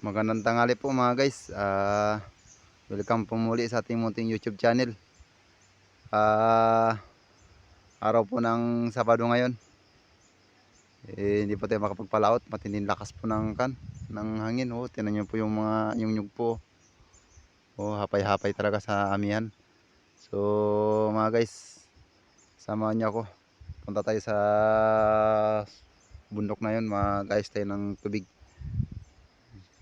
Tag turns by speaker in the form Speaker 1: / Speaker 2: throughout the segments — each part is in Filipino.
Speaker 1: Magandang tanghali po mga guys. Ah, welcome po muli sa ating munting YouTube channel. Ah, araw po ng Sabado ngayon. Eh, hindi po tayo makapagpalaot. Matinding lakas po ng kan ng hangin. Oh, tinan niyo po yung mga yung nyug po. Oh, hapay-hapay talaga sa amihan. So, mga guys, samahan niyo ako. Punta tayo sa bundok na yun. Mag-ayos tayo ng tubig.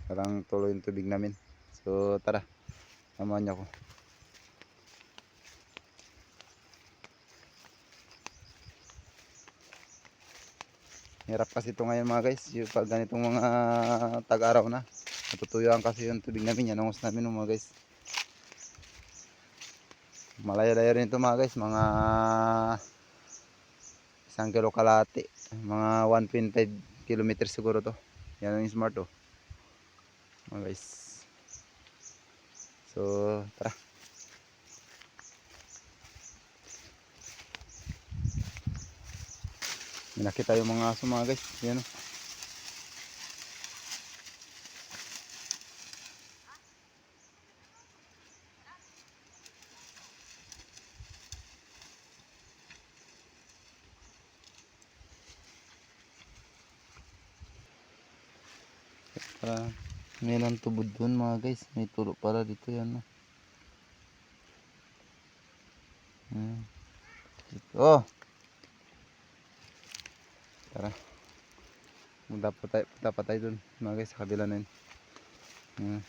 Speaker 1: Parang tuloy yung tubig namin. So tara, samahan niyo ako. Hirap kasi ito ngayon mga guys, yung pag ganitong mga tag-araw na. Natutuyuan kasi yung tubig namin, yan ang hose namin mga guys. Malaya-laya rin ito mga guys, mga isang kilo kalate. Mga 1.5 kilometers siguro to. Yan ang smart oh mga guys. So tara. May nakita yung mga aso mga guys. Yan o Tara. Lang tubod dun mga guys. May tulo para dito yan. Oh. Hmm. Oh. Tara. Dapat tayo, dapat tayo dun mga guys sa kabila na yun. Hmm.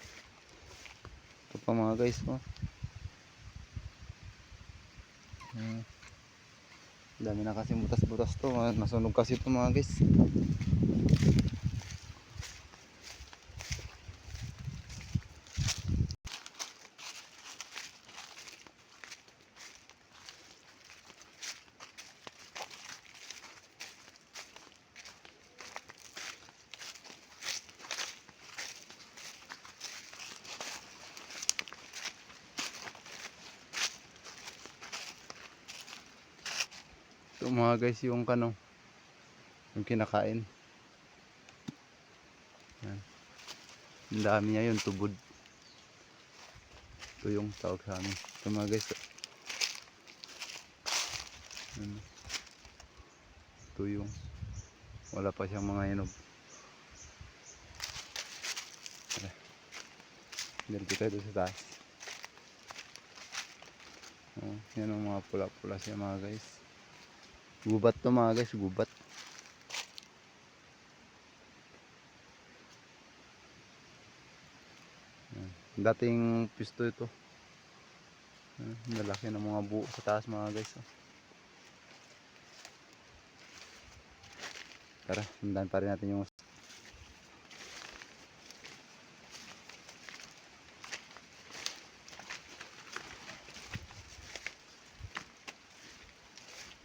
Speaker 1: Ito pa mga guys. Oh. Hmm. Dami na kasi butas-butas to. Nasunog kasi ito mga guys. Ito mga guys yung kano yung kinakain. Yan. Ang dami niya yun tubod. Ito yung tawag sa amin. Ito mga guys. Yan. Ito yung wala pa siyang mga hinog. Dito tayo doon sa taas. Oh, yan ang mga pula-pula siya mga guys. Gubat to mga guys, gubat. Dating pisto ito. Yan, Lalaki ng mga buo sa taas mga guys. oh. Tara, sundan pa rin natin yung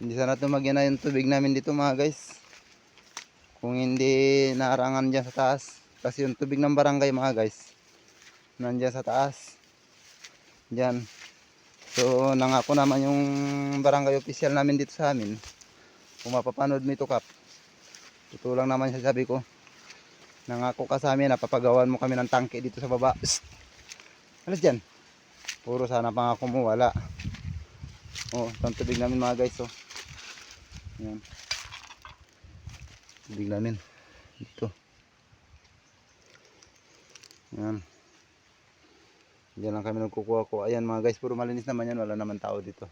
Speaker 1: Hindi sana tumagyan na yung tubig namin dito mga guys. Kung hindi naarangan dyan sa taas. Kasi yung tubig ng barangay mga guys. Nandyan sa taas. Dyan. So nangako naman yung barangay official namin dito sa amin. Kung mapapanood mo ito kap. Ito lang naman siya sabi ko. Nangako ka sa amin na papagawan mo kami ng tangke dito sa baba. Psst! Alas dyan. Puro sana pangako mo wala. Oh, itong tubig namin mga guys oh. Yan. Tubig namin. Dito. Yan. Diyan lang kami nagkukuha ko. Ayan mga guys, puro malinis naman yan. Wala naman tao dito.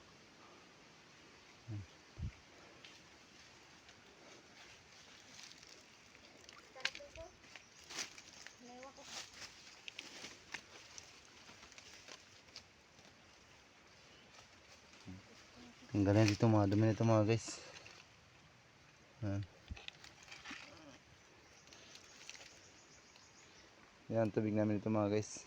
Speaker 1: Ang ganda dito mga dumi nito mga guys. Yan tubig namin ito mga guys.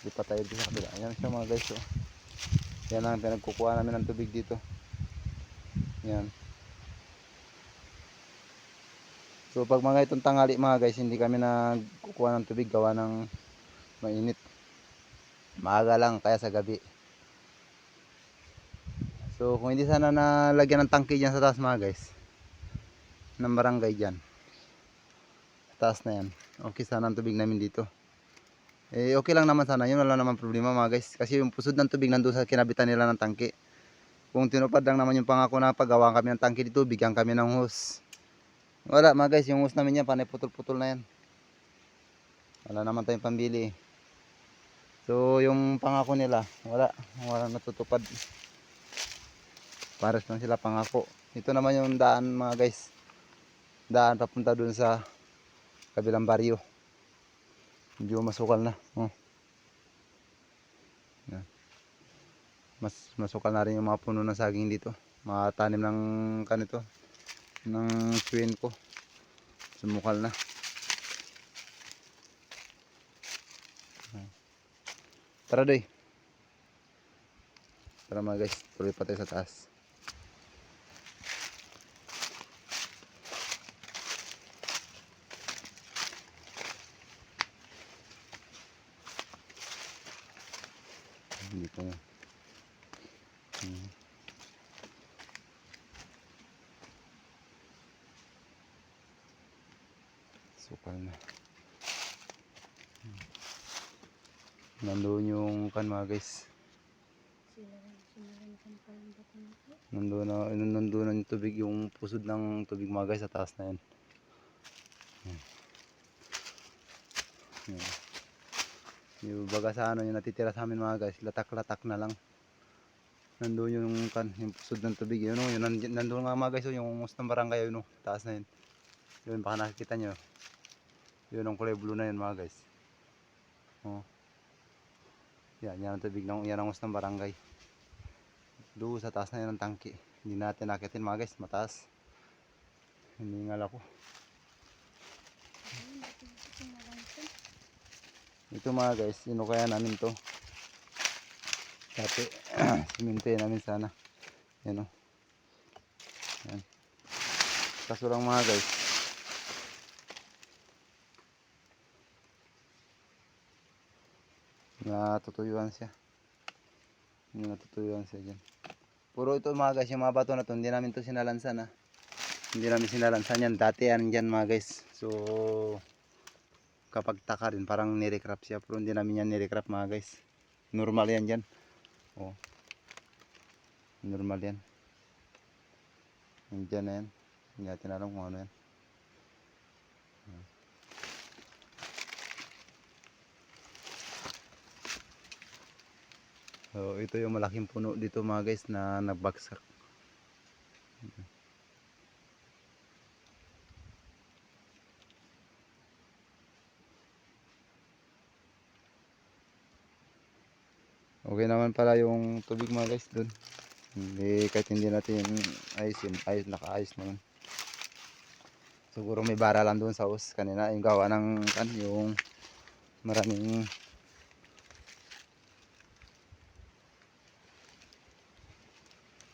Speaker 1: Di pa tayo dito sa kabila. Ayan siya mga guys. Oh. Yan ang pinagkukuha namin ng tubig dito. Yan. So pag mga itong tanghali mga guys, hindi kami nagkukuha ng tubig gawa ng mainit. Maaga lang kaya sa gabi. So kung hindi sana nalagyan ng tangke dyan sa taas mga guys, ng barangay dyan. Taas na yan. Okay sana ang tubig namin dito. Eh, okay lang naman sana yun. Wala naman problema mga guys. Kasi yung pusod ng tubig nandun sa kinabitan nila ng tangke. Kung tinupad lang naman yung pangako na paggawa kami ng tangke dito, bigyan kami ng hose. Wala mga guys, yung hose namin yan, panay putol-putol na yan. Wala naman tayong pambili. So, yung pangako nila, wala. Wala natutupad. Pares lang sila pangako. Ito naman yung daan mga guys. Daan papunta dun sa kabilang baryo. Medyo masukal na. Oh. Mas masukal na rin yung mga puno ng saging dito. Mga tanim ng kanito. Ng twin ko. Sumukal na. Tara doy. Tara mga guys, tuloy pa sa taas. Hindi pa yan. Hmm. Sukal na. Hmm. Nandoon yung kan mga guys. Nandoon na, nandoon na yung tubig, yung pusod ng tubig mga guys sa taas na yan. Hmm. Yan. Yung baga sa ano yung natitira sa amin mga guys, latak-latak na lang. Nandoon yung kan, yung pusod ng tubig, yun o, yun, nand- nandoon nga mga guys, oh, yung mus ng barangay, yun o, taas na yun. Yun, baka nakikita nyo. Yun ang kulay blue na yun mga guys. Oh. Yan, yan ang tubig ng, yan ang ng barangay. Doon sa taas na yan ang tangki. Hindi natin nakitin mga guys, mataas. Hiningal ako. Ito mga guys, inukaya namin to. Dati, siminto namin sana. Yan o. Yan. Kaso lang mga guys, natutuyuan siya. Hindi natutuyuan siya dyan. Puro ito mga guys, yung mga bato na to, hindi namin to sinalansan ha. Hindi namin sinalansan yan. Dati yan dyan mga guys. So, kapag taka rin, parang nirecrap siya. Pero hindi namin yan nirecrap mga guys. Normal yan dyan. Oh. Normal yan. Yan dyan na yan. Hindi natin alam kung ano yan. So, ito yung malaking puno dito mga guys na nagbagsak. Okay naman pala yung tubig mga guys dun. Hindi, kahit hindi natin ayusin, ayos, nakaayos naman. Siguro may bara lang doon sa us kanina, yung gawa ng kan, yung maraming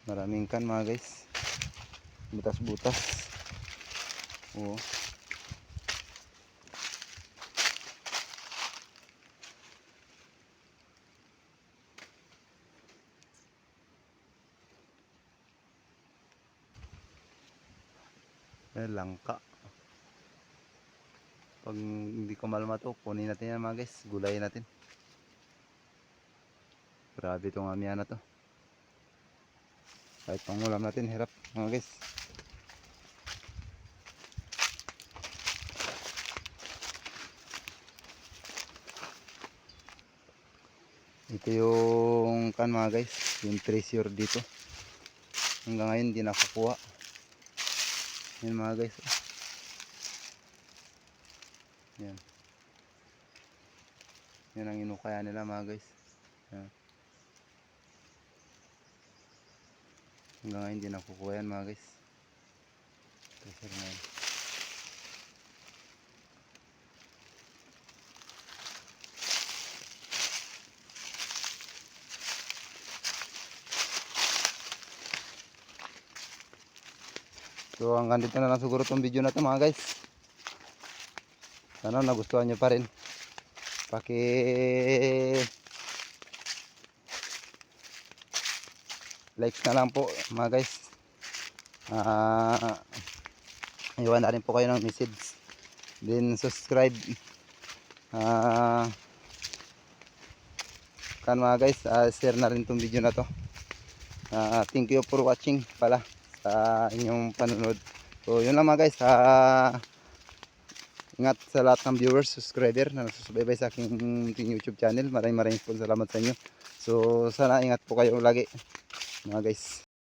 Speaker 1: maraming kan mga guys. Butas-butas. Oo. Eh, langka. Pag hindi ko malma to, kunin natin yan mga guys. Gulayin natin. Grabe itong amiya na to. Kahit pangulam natin, hirap mga guys. Ito yung kan mga guys, yung treasure dito. Hanggang ngayon hindi nakakuha. Yan mga guys. Yan. Yan ang inukaya nila mga guys. Yan. Hanggang ngayon hindi nakukuha yan mga guys. Treasure na yan. So hanggang dito na lang siguro itong video na to mga guys. Sana nagustuhan nyo pa rin. Paki likes na lang po mga guys. Ah iwan na rin po kayo ng message. Then subscribe. Ah kan mga guys, ah, share na rin tong video na to. Ah, thank you for watching pala sa inyong panunod. So yun lang mga guys. Ah, ingat sa lahat ng viewers, subscriber na nagsusubaybay sa aking YouTube channel. Maraming maraming po salamat sa inyo. So sana ingat po kayo lagi mga guys.